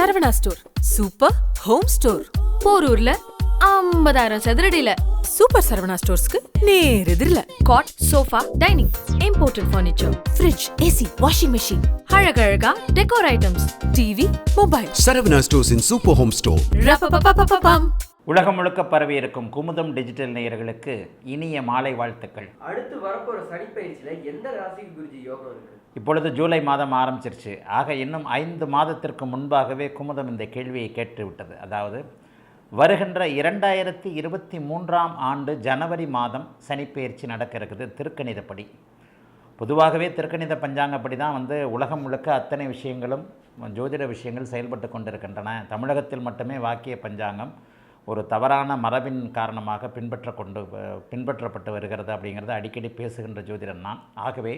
Saravana store. Super home store. போரூர்ல ஐம்பதாயிரம் சதுரடியில super Saravana ஸ்டோர்ஸ்க்கு நேர் எதிரில. Cot sofa dining imported furniture fridge AC washing machine அழகழகா decor items TV mobile Saravana Stores in Super Home Store. உலகம் முழுக்க பரவி இருக்கும் குமுதம் டிஜிட்டல் நேயர்களுக்கு இனிய மாலை வாழ்த்துக்கள். அடுத்து வரப்போற சனிப்பயிற்சியில் எந்த ராசிக்கு குருஜி யோகம் இருக்கு? இப்பொழுது ஜூலை மாதம் ஆரம்பிச்சிருச்சு. ஆக இன்னும் ஐந்து மாதத்திற்கு முன்பாகவே குமுதம் இந்த கேள்வியை கேட்டு விட்டது. அதாவது வருகின்ற இரண்டாயிரத்தி இருபத்தி மூன்றாம் ஆண்டு ஜனவரி மாதம் சனிப்பெயர்ச்சி நடக்க இருக்குது திருக்கணிதப்படி. பொதுவாகவே திருக்கணித பஞ்சாங்கப்படி தான் வந்து உலகம் முழுக்க அத்தனை விஷயங்களும் ஜோதிட விஷயங்கள் செயல்பட்டு கொண்டிருக்கின்றன. தமிழகத்தில் மட்டுமே வாக்கிய பஞ்சாங்கம். ஒரு தவறான மரபின் காரணமாக பின்பற்ற கொண்டு பின்பற்றப்பட்டு வருகிறது அப்படிங்கிறத அடிக்கடி பேசுகின்ற ஜோதிடன் நான். ஆகவே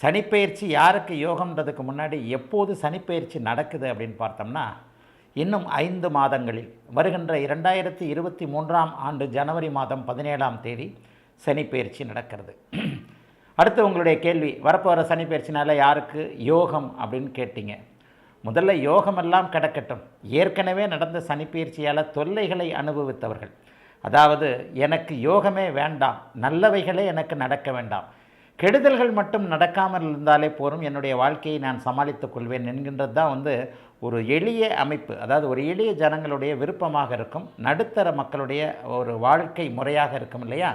சனிப்பெயர்ச்சி யாருக்கு யோகம்ன்றதுக்கு முன்னாடி எப்போது சனிப்பெயர்ச்சி நடக்குது அப்படின்னு பார்த்தோம்னா இன்னும் ஐந்து மாதங்களில். வருகின்ற இரண்டாயிரத்தி இருபத்தி மூன்றாம் ஆண்டு ஜனவரி மாதம் பதினேழாம் தேதி சனிப்பெயர்ச்சி நடக்கிறது. அடுத்து உங்களுடைய கேள்வி வரப்போகிற சனிப்பெயர்ச்சினால் யாருக்கு யோகம் அப்படின்னு கேட்டீங்க. முதல்ல யோகமெல்லாம் கிடக்கட்டும். ஏற்கனவே நடந்த சனிப்பயிற்சியால் தொல்லைகளை அனுபவித்தவர்கள். அதாவது எனக்கு யோகமே வேண்டாம். நல்லவைகளே எனக்கு நடக்க வேண்டாம். கெடுதல்கள் மட்டும் நடக்காமல் இருந்தாலே போதும் என்னுடைய வாழ்க்கையை நான் சமாளித்துக் கொள்வேன் என்கின்றது தான் வந்து ஒரு எளிய அமைப்பு. அதாவது ஒரு எளிய ஜனங்களுடைய விருப்பமாக இருக்கும். நடுத்தர மக்களுடைய ஒரு வாழ்க்கை முறையாக இருக்கும் இல்லையா?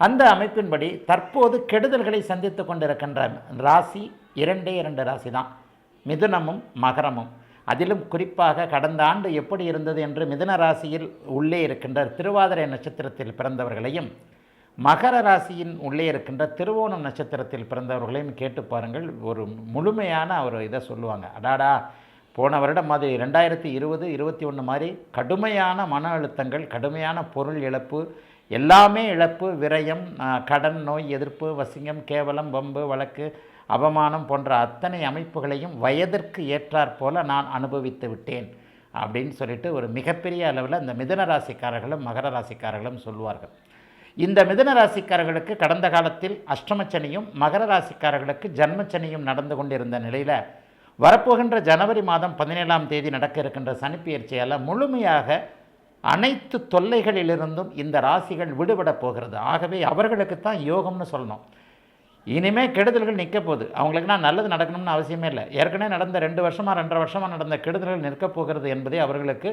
அந்த அமைப்பின்படி தற்போது கெடுதல்களை சந்தித்து கொண்டிருக்கின்ற ராசி இரண்டே இரண்டு ராசி தான். மிதுனமும் மகரமும். அதிலும் குறிப்பாக கடந்த ஆண்டு எப்படி இருந்தது என்று மிதுன ராசியில் உள்ளே இருக்கின்ற திருவாதிரை நட்சத்திரத்தில் பிறந்தவர்களையும் மகர ராசியின் உள்ளே இருக்கின்ற திருவோணம் நட்சத்திரத்தில் பிறந்தவர்களையும் கேட்டு பாருங்கள். ஒரு முழுமையான ஒரு இதை சொல்லுவாங்க. அடாடா போன வருடம் மாதிரி ரெண்டாயிரத்தி இருபது இருபத்தி ஒன்று மாதிரி கடுமையான மன அழுத்தங்கள் கடுமையான பொருள் இழப்பு எல்லாமே இழப்பு விரயம் கடன் நோய் எதிர்ப்பு வசிங்கம் கேவலம் வம்பு வழக்கு அவமானம் போன்ற அத்தனை அமைப்புகளையும் வயதிற்கு ஏற்றாற் போல நான் அனுபவித்து விட்டேன் அப்படின்னு சொல்லிட்டு ஒரு மிகப்பெரிய அளவில் இந்த மிதன ராசிக்காரர்களும் மகர ராசிக்காரர்களும் சொல்வார்கள் இந்த மிதன ராசிக்காரர்களுக்கு கடந்த காலத்தில் அஷ்டமச்சனியும் மகர ராசிக்காரர்களுக்கு ஜன்மச்சனியும் நடந்து கொண்டிருந்த நிலையில் வரப்போகின்ற ஜனவரி மாதம் பதினேழாம் தேதி நடக்க இருக்கின்ற சனிப்பெயர்ச்சியால் முழுமையாக அனைத்து தொல்லைகளிலிருந்தும் இந்த ராசிகள் விடுபடப் போகிறது. ஆகவே அவர்களுக்கு தான் யோகம்னு சொல்லணும். இனிமேல் கெடுதல்கள் நிற்க போகுது. நான் நல்லது நடக்கணும்னு அவசியமே இல்லை. ஏற்கனவே நடந்த ரெண்டு வருஷமாக ரெண்டரை வருஷமாக நடந்த கெடுதல்கள் நிற்கப் போகிறது என்பதே அவர்களுக்கு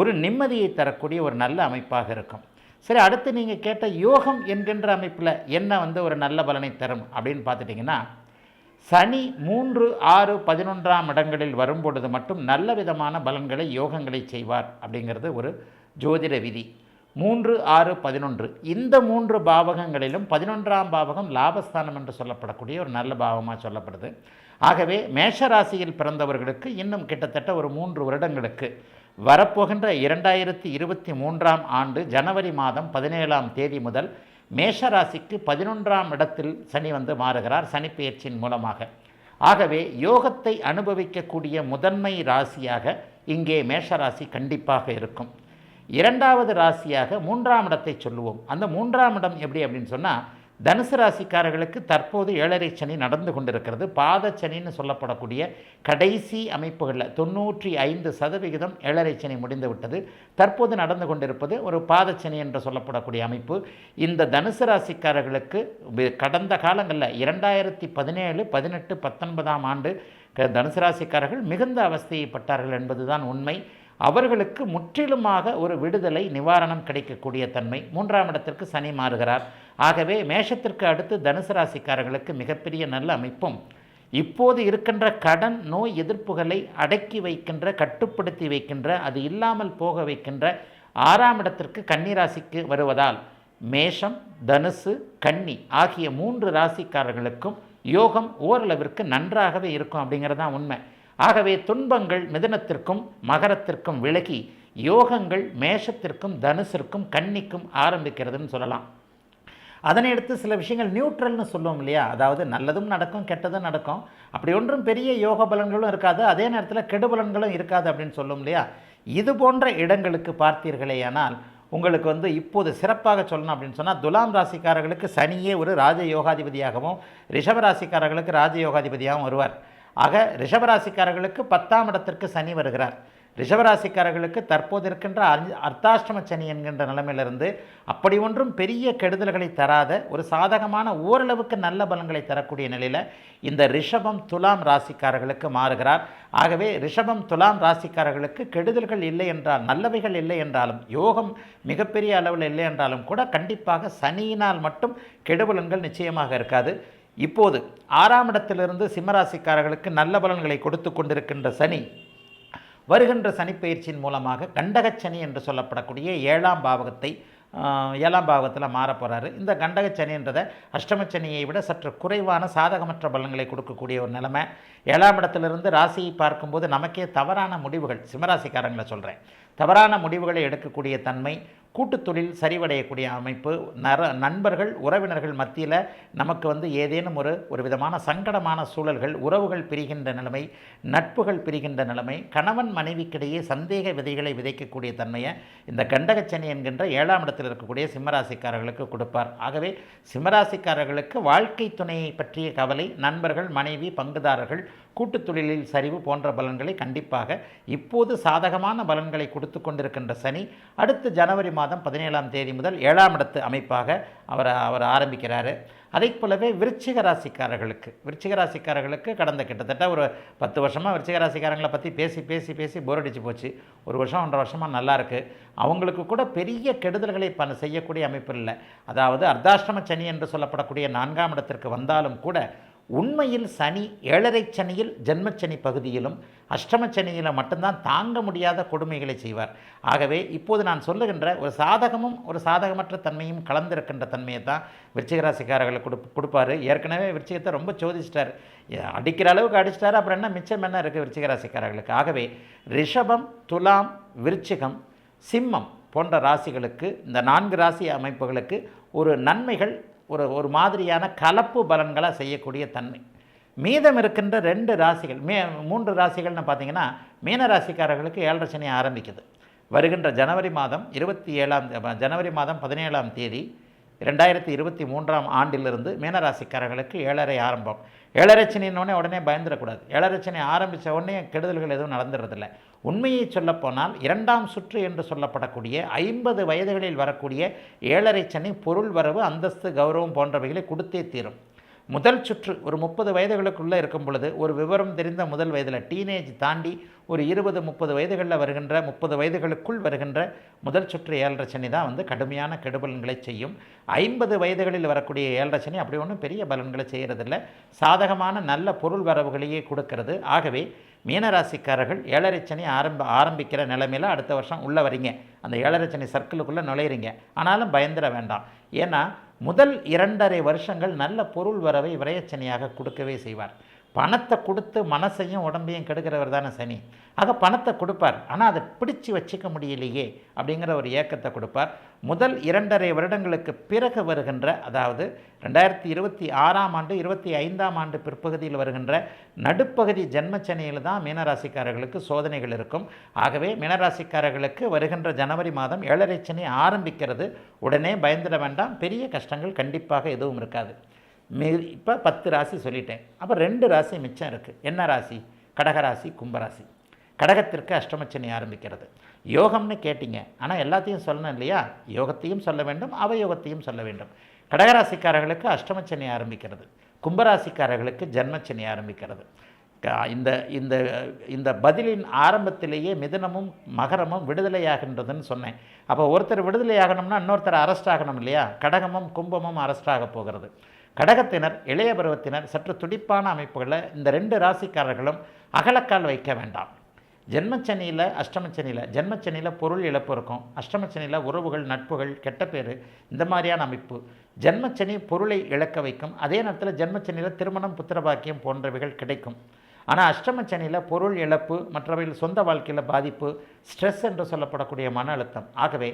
ஒரு நிம்மதியை தரக்கூடிய ஒரு நல்ல அமைப்பாக இருக்கும். சரி அடுத்து நீங்கள் கேட்ட யோகம் என்கின்ற அமைப்பில் என்ன வந்து ஒரு நல்ல பலனை தரும் அப்படின்னு பார்த்துட்டிங்கன்னா சனி மூன்று ஆறு பதினொன்றாம் இடங்களில் வரும்பொழுது மட்டும் நல்ல விதமான பலன்களை யோகங்களை செய்வார் அப்படிங்கிறது ஒரு ஜோதிட விதி. மூன்று ஆறு பதினொன்று. இந்த மூன்று பாவகங்களிலும் பதினொன்றாம் பாவகம் லாபஸ்தானம் என்று சொல்லப்படக்கூடிய ஒரு நல்ல பாவமாக சொல்லப்படுது. ஆகவே மேஷராசியில் பிறந்தவர்களுக்கு இன்னும் கிட்டத்தட்ட ஒரு மூன்று வருடங்களுக்கு வரப்போகின்ற இரண்டாயிரத்தி இருபத்தி மூன்றாம் ஆண்டு ஜனவரி மாதம் பதினேழாம் தேதி முதல் மேஷராசிக்கு பதினொன்றாம் இடத்தில் சனி வந்து மாறுகிறார் சனிப்பெயர்ச்சியின் மூலமாக. ஆகவே யோகத்தை அனுபவிக்கக்கூடிய முதன்மை ராசியாக இங்கே மேஷ ராசி கண்டிப்பாக இருக்கும். இரண்டாவது ராசியாக மூன்றாம் இடத்தை சொல்லுவோம். அந்த மூன்றாம் இடம் எப்படி அப்படின்னு சொன்னால் தனுசு ராசிக்காரர்களுக்கு தற்போது ஏழரை சனி நடந்து கொண்டிருக்கிறது. பாத சனின்னு சொல்லப்படக்கூடிய கடைசி அமைப்புகளில் தொண்ணூற்றி ஐந்து சதவிகிதம் ஏழரை சனி முடிந்து விட்டது. தற்போது நடந்து கொண்டிருப்பது ஒரு பாத சனி என்று சொல்லப்படக்கூடிய அமைப்பு. இந்த தனுசு ராசிக்காரர்களுக்கு கடந்த காலங்களில் இரண்டாயிரத்தி பதினேழு பதினெட்டு பத்தொன்பதாம் ஆண்டு க- தனுசு ராசிக்காரர்கள் மிகுந்த அவஸ்தையைப்பட்டார்கள் என்பதுதான் உண்மை. அவர்களுக்கு முற்றிலுமாக ஒரு விடுதலை நிவாரணம் கிடைக்கக்கூடிய தன்மை மூன்றாம் இடத்திற்கு சனி மாறுகிறார். ஆகவே மேஷத்திற்கு அடுத்து தனுசு ராசிக்காரர்களுக்கு மிகப்பெரிய நல்ல அமைப்பும். இப்போது இருக்கின்ற கடன் நோய் எதிர்ப்புகளை அடக்கி வைக்கின்ற கட்டுப்படுத்தி வைக்கின்ற அது இல்லாமல் போக வைக்கின்ற ஆறாம் இடத்திற்கு கன்னிராசிக்கு வருவதால் மேஷம் தனுசு கன்னி ஆகிய மூன்று ராசிக்காரர்களுக்கும் யோகம் ஓரளவிற்கு நன்றாகவே இருக்கும் அப்படிங்கிறது தான் உண்மை. ஆகவே துன்பங்கள் மிதனத்திற்கும் மகரத்திற்கும் விலகி யோகங்கள் மேஷத்திற்கும் தனுசிற்கும் கன்னிக்கும் ஆரம்பிக்கிறதுன்னு சொல்லலாம். அதனை அடுத்து சில விஷயங்கள் நியூட்ரல்னு சொல்லுவோம் இல்லையா? அதாவது நல்லதும் நடக்கும் கெட்டதும் நடக்கும். அப்படி ஒன்றும் பெரிய யோக பலன்களும் இருக்காது. அதே நேரத்தில் கெடுபலன்களும் இருக்காது அப்படின்னு சொல்லும் இல்லையா? இது போன்ற இடங்களுக்கு பார்த்தீர்களேயானால் உங்களுக்கு வந்து இப்போது சிறப்பாக சொல்லணும் அப்படின்னு சொன்னால் துலாம் ராசிக்காரர்களுக்கு சனியே ஒரு ராஜ யோகாதிபதியாகவும் ரிஷப ராசிக்காரர்களுக்கு ராஜ யோகாதிபதியாகவும் வருவார். ஆக ரிஷபராசிக்காரர்களுக்கு பத்தாம் இடத்திற்கு சனி வருகிறார். ரிஷபராசிக்காரர்களுக்கு தற்போது இருக்கின்ற அர்த்தாஷ்டம சனி என்கின்ற நிலைமையிலிருந்து அப்படி ஒன்றும் பெரிய கெடுதல்களை தராத ஒரு சாதகமான ஓரளவுக்கு நல்ல பலன்களை தரக்கூடிய நிலையில் இந்த ரிஷபம் துலாம் ராசிக்காரர்களுக்கு மாறுகிறார். ஆகவே ரிஷபம் துலாம் ராசிக்காரர்களுக்கு கெடுதல்கள் இல்லை என்றால் நல்லவைகள் இல்லை என்றாலும் யோகம் மிகப்பெரிய அளவில் இல்லை என்றாலும் கூட கண்டிப்பாக சனியினால் மட்டும் கெடுபலன்கள் நிச்சயமாக இருக்காது. இப்போது ஆறாம் இடத்திலிருந்து சிம்மராசிக்காரர்களுக்கு நல்ல பலன்களை கொடுத்து கொண்டிருக்கின்ற சனி வருகின்ற சனிப்பயிற்சியின் மூலமாக கண்டகச்சனி என்று சொல்லப்படக்கூடிய ஏழாம் பாவகத்தை ஏழாம் பாவகத்தில் மாறப் போகிறாரு இந்த கண்டகச்சனின்றதை அஷ்டமச்சனியை விட சற்று குறைவான சாதகமற்ற பலன்களை கொடுக்கக்கூடிய ஒரு நிலைமை. ஏழாம் இடத்திலிருந்து ராசியை பார்க்கும்போது நமக்கே தவறான முடிவுகள் சிம்மராசிக்காரங்களை சொல்கிறேன் தவறான முடிவுகளை எடுக்கக்கூடிய தன்மை கூட்டுத்தொழில் சரிவடையக்கூடிய அமைப்பு நர நண்பர்கள் உறவினர்கள் மத்தியில் நமக்கு வந்து ஏதேனும் ஒரு ஒரு விதமான சங்கடமான சூழல்கள் உறவுகள் பிரிகின்ற நிலைமை நட்புகள் பிரிகின்ற நிலைமை கணவன் மனைவிக்கிடையே சந்தேக விதைகளை விதைக்கக்கூடிய தன்மையை இந்த கண்டகச்சனி என்கின்ற ஏழாம் இடத்தில் இருக்கக்கூடிய சிம்மராசிக்காரர்களுக்கு கொடுப்பார். ஆகவே சிம்மராசிக்காரர்களுக்கு வாழ்க்கை துணையை பற்றிய கவலை நண்பர்கள் மனைவி பங்குதாரர்கள் கூட்டுத் தொழிலில் சரிவு போன்ற பலன்களை கண்டிப்பாக இப்போது சாதகமான பலன்களை கொடுத்து கொண்டிருக்கின்ற சனி அடுத்து ஜனவரி மாதம் பதினேழாம் தேதி முதல் ஏழாம் இடத்து அமைப்பாக அவர் அவர் ஆரம்பிக்கிறார். அதைப் போலவே விருச்சிக ராசிக்காரர்களுக்கு விருச்சிக ராசிக்காரர்களுக்கு கடந்த கிட்டத்தட்ட ஒரு பத்து வருஷமாக விருச்சிக ராசிக்காரங்களை பற்றி பேசி பேசி பேசி போர் அடித்து போச்சு. ஒரு வருஷம் ஒன்றரை வருஷமாக நல்லாயிருக்கு அவங்களுக்கு கூட பெரிய கெடுதல்களை ப செய்யக்கூடிய அமைப்பு இல்லை. அதாவது அர்த்தாஷ்டம சனி என்று சொல்லப்படக்கூடிய நான்காம் இடத்திற்கு வந்தாலும் கூட உண்மையில் சனி ஏழரை சனியில் ஜென்மச்சனி பகுதியிலும் அஷ்டமச்சனியில் மட்டும்தான் தாங்க முடியாத கொடுமைகளை செய்வார். ஆகவே இப்போது நான் சொல்லுகின்ற ஒரு சாதகமும் ஒரு சாதகமற்ற தன்மையும் கலந்திருக்கின்ற தன்மையை தான் விருச்சிகராசிக்காரர்களுக்கு கொடு கொடுப்பாரு. ஏற்கனவே விருச்சிகத்தை ரொம்ப சோதிச்சிட்டார். அடிக்கிற அளவுக்கு அடிச்சிட்டார். அப்புறம் என்ன? மிச்சம் என்ன இருக்குது விருச்சிகராசிக்காரர்களுக்கு? ஆகவே ரிஷபம் துலாம் விருச்சிகம் சிம்மம் போன்ற ராசிகளுக்கு இந்த நான்கு ராசி அமைப்புகளுக்கு ஒரு நன்மைகள் ஒரு ஒரு மாதிரியான கலப்பு பலன்களாக செய்யக்கூடிய தன்மை. மீதம் இருக்கின்ற ரெண்டு ராசிகள் மே மூன்று ராசிகள்னு பார்த்தீங்கன்னா மீன ராசிக்காரர்களுக்கு ஏழரை சனி ஆரம்பிக்குது. வருகின்ற ஜனவரி மாதம் இருபத்தி ஏழாம் தே- ஜனவரி மாதம் பதினேழாம் தேதி ரெண்டாயிரத்தி இருபத்தி மூன்றாம் ஆண்டிலிருந்து மீனராசிக்காரர்களுக்கு ஏழரை ஆரம்பம். ஏழரை உடனே பயந்துடக்கூடாது. ஏழரச்சனை ஆரம்பித்த உடனே கெடுதல்கள் எதுவும் நடந்துடுறதில்ல உண்மையை சொல்லப்போனால் இரண்டாம் சுற்று என்று சொல்லப்படக்கூடிய ஐம்பது வயதுகளில் வரக்கூடிய ஏழரை சனி பொருள் வரவு அந்தஸ்து கௌரவம் போன்றவைகளை கொடுத்தே தீரும். முதல் சுற்று ஒரு முப்பது வயதுகளுக்குள்ளே இருக்கும் பொழுது ஒரு விவரம் தெரிந்த முதல் வயதில் டீனேஜ் தாண்டி ஒரு இருபது முப்பது வயதுகளில் வருகின்ற முப்பது வயதுகளுக்குள் வருகின்ற முதல் சுற்று ஏழரை சனி தான் வந்து கடுமையான கெடுபலன்களை செய்யும். ஐம்பது வயதுகளில் வரக்கூடிய ஏழரை சனி அப்படி ஒன்றும் பெரிய பலன்களை செய்கிறதில்ல. சாதகமான நல்ல பொருள் வரவுகளையே கொடுக்கிறது. ஆகவே மீனராசிக்காரர்கள் ஏழரை சனி ஆரம்ப ஆரம்பிக்கிற நிலைமையில் அடுத்த வருஷம் உள்ளே வரீங்க. அந்த ஏழரை சனி சர்க்கிளுக்குள்ளே நுழையிறீங்க. ஆனாலும் பயந்துட வேண்டாம். ஏன்னா முதல் இரண்டரை வருஷங்கள் நல்ல பொருள் வரவை விரயச்சனியாக கொடுக்கவே செய்வார். பணத்தை கொடுத்து மனசையும் உடம்பையும் கெடுக்கிறவர் தானே சனி. ஆக பணத்தை கொடுப்பார். ஆனால் அதை பிடிச்சு வச்சுக்க முடியலையே அப்படிங்கிற ஒரு ஏக்கத்தை கொடுப்பார். முதல் இரண்டரை வருடங்களுக்கு பிறகு வருகின்ற அதாவது ரெண்டாயிரத்தி இருபத்தி ஆறாம் ஆண்டு இருபத்தி ஐந்தாம் ஆண்டு பிற்பகுதியில் வருகின்ற நடுப்பகுதி ஜென்மச்சனியில் தான் மீனராசிக்காரர்களுக்கு சோதனைகள் இருக்கும். ஆகவே மீனராசிக்காரர்களுக்கு வருகின்ற ஜனவரி மாதம் ஏழரை சனி ஆரம்பிக்கிறது. உடனே பயந்துட வேண்டாம். பெரிய கஷ்டங்கள் கண்டிப்பாக எதுவும் இருக்காது. மீ. இப்போ பத்து ராசி சொல்லிட்டேன். அப்போ ரெண்டு ராசி மிச்சம் இருக்குது என்ன ராசி? கடகராசி கும்பராசி. கடகத்திற்கு அஷ்டமச்சனி ஆரம்பிக்கிறது. யோகம்னு கேட்டிங்க. ஆனால் எல்லாத்தையும் சொல்லணும் இல்லையா? யோகத்தையும் சொல்ல வேண்டும் அவயோகத்தையும் சொல்ல வேண்டும். கடகராசிக்காரர்களுக்கு அஷ்டமச்சனி ஆரம்பிக்கிறது. கும்பராசிக்காரர்களுக்கு ஜன்மச்சனி ஆரம்பிக்கிறது. க- இந்த இந்த இந்த பதிலின் ஆரம்பத்திலேயே மிதனமும் மகரமும் விடுதலையாகின்றதுன்னு சொன்னேன். அப்போ ஒருத்தர் விடுதலையாகணும்னா இன்னொருத்தர் அரெஸ்ட் ஆகணும் இல்லையா? கடகமும் கும்பமும் அரெஸ்ட் ஆக போகிறது. கடகத்தினர் இளைய பருவத்தினர் சற்று துடிப்பான அமைப்புகளில் இந்த ரெண்டு ராசிக்காரர்களும் அகலக்கால் வைக்க வேண்டாம். ஜென்மச்சனியில் அஷ்டமச்சனியில் ஜென்மச்சனியில் பொருள் இழப்பு இருக்கும். அஷ்டமச்சனியில் உறவுகள் நட்புகள் கெட்ட பேர் இந்த மாதிரியான அமைப்பு. ஜென்மச்சனி பொருளை இழக்க வைக்கும். அதே நேரத்தில் ஜென்மச்சனியில் திருமணம் புத்திரபாக்கியம் போன்றவைகள் கிடைக்கும். ஆனால் அஷ்டமச்சனியில் பொருள் இழப்பு மற்றவையில் சொந்த வாழ்க்கையில் பாதிப்பு ஸ்ட்ரெஸ் என்று சொல்லப்படக்கூடிய மன அழுத்தம். ஆகவே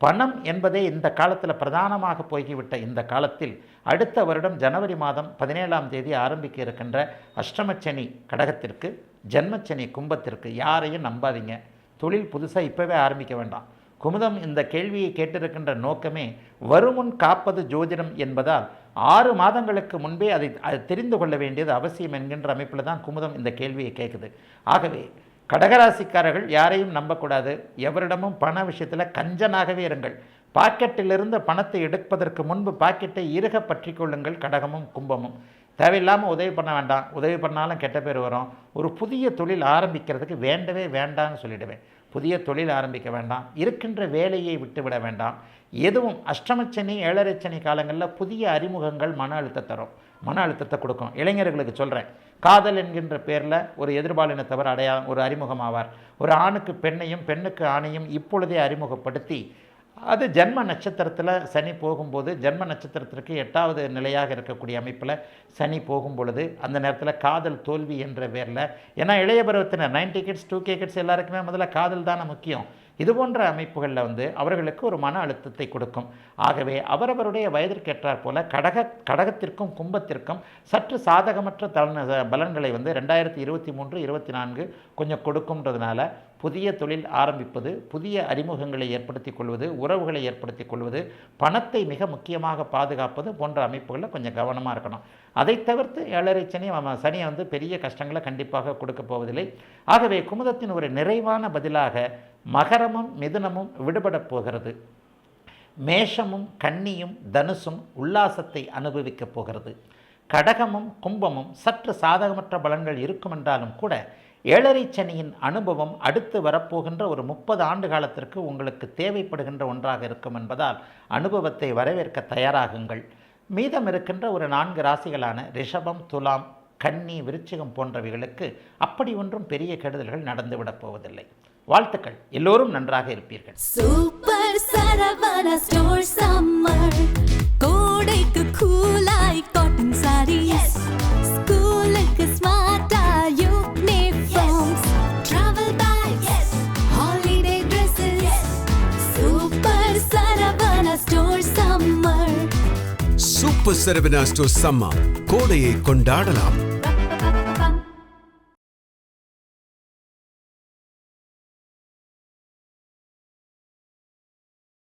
பணம் என்பதே இந்த காலத்தில் பிரதானமாக போய்விட்ட இந்த காலத்தில் அடுத்த வருடம் ஜனவரி மாதம் பதினேழாம் தேதி ஆரம்பிக்க இருக்கின்ற அஷ்டமச்சனி கடகத்திற்கு ஜென்மச்சனி கும்பத்திற்கு யாரையும் நம்பாதீங்க. தொழில் புதுசாக இப்போவே ஆரம்பிக்க வேண்டாம். குமுதம் இந்த கேள்வியை கேட்டிருக்கின்ற நோக்கமே வருமுன் காப்பது ஜோதிடம் என்பதால் ஆறு மாதங்களுக்கு முன்பே அதை தெரிந்து கொள்ள வேண்டியது அவசியம் என்கின்ற அமைப்பில் தான் குமுதம் இந்த கேள்வியை கேட்குது ஆகவே கடகராசிக்காரர்கள் யாரையும் நம்பக்கூடாது. எவரிடமும் பண விஷயத்தில் கஞ்சனாகவே இருங்கள். பாக்கெட்டிலிருந்து பணத்தை எடுப்பதற்கு முன்பு பாக்கெட்டை இறுக பற்றி கொள்ளுங்கள். கடகமும் கும்பமும். தேவையில்லாமல் உதவி பண்ண வேண்டாம். உதவி பண்ணாலும் கெட்ட பேர் வரும். ஒரு புதிய தொழில் ஆரம்பிக்கிறதுக்கு வேண்டவே வேண்டாம்னு சொல்லிடுவேன். புதிய தொழில் ஆரம்பிக்க வேண்டாம். இருக்கின்ற வேலையை விட்டுவிட வேண்டாம். எதுவும் அஷ்டமச்சனி ஏழரைச்சனி காலங்களில் புதிய அறிமுகங்கள் மன அழுத்தம் தரும். மன அழுத்தத்தை கொடுக்கும். இளைஞர்களுக்கு சொல்கிறேன் காதல் என்கின்ற பேரில் ஒரு எதிர்பாலினத்தவர் அடையா ஒரு அறிமுகமாவார். ஒரு ஆணுக்கு பெண்ணையும் பெண்ணுக்கு ஆணையும் இப்பொழுதே அறிமுகப்படுத்தி அது ஜென்ம நட்சத்திரத்தில் சனி போகும்போது ஜென்ம நட்சத்திரத்திற்கு எட்டாவது நிலையாக இருக்கக்கூடிய அமைப்பில் சனி போகும் பொழுது அந்த நேரத்தில் காதல் தோல்வி என்ற பேரில் ஏன்னா இளைய பருவத்தினர் ninety kids two K kids எல்லாருக்குமே முதல்ல காதல் தானே முக்கியம். இது போன்ற அமைப்புகளில் வந்து அவர்களுக்கு ஒரு மன அழுத்தத்தை கொடுக்கும். ஆகவே அவரவருடைய வயதிற்கேற்றாற் போல கடக கடகத்திற்கும் கும்பத்திற்கும் சற்று சாதகமற்ற தலன பலன்களை வந்து ரெண்டாயிரத்தி இருபத்தி மூன்று இருபத்தி நான்கு கொஞ்சம் கொடுக்கும்ன்றதுனால புதிய தொழில் ஆரம்பிப்பது புதிய அறிமுகங்களை ஏற்படுத்திக் கொள்வது உறவுகளை ஏற்படுத்திக் கொள்வது பணத்தை மிக முக்கியமாக பாதுகாப்பது போன்ற அமைப்புகளில் கொஞ்சம் கவனமாக இருக்கணும். அதை தவிர்த்து ஏழரை சனி சனியை வந்து பெரிய கஷ்டங்களை கண்டிப்பாக கொடுக்க போவதில்லை. ஆகவே குமுதத்தின் ஒரு நிறைவான பதிலாக மகரமும் மிதுனமும் விடுபடப் போகிறது. மேஷமும் கன்னியும் தனுசும் உல்லாசத்தை அனுபவிக்கப் போகிறது. கடகமும் கும்பமும் சற்று சாதகமற்ற பலன்கள் இருக்கும் என்றாலும் கூட ஏழரை சனியின் அனுபவம் அடுத்து வரப்போகின்ற ஒரு முப்பது ஆண்டு காலத்திற்கு உங்களுக்கு தேவைப்படுகின்ற ஒன்றாக இருக்கும் என்பதால் அனுபவத்தை வரவேற்க தயாராகுங்கள். மீதம் இருக்கின்ற ஒரு நான்கு ராசிகளான ரிஷபம் துலாம் கன்னி விருச்சிகம் போன்றவைகளுக்கு அப்படி ஒன்றும் பெரிய கெடுதல்கள் நடந்துவிடப் போவதில்லை. வாழ்த்துக்கள். எல்லோரும் நன்றாக இருப்பீர்கள். Super Saravana store summer. Super Saravana சம்மா. கோடையை கொண்டாடலாம்.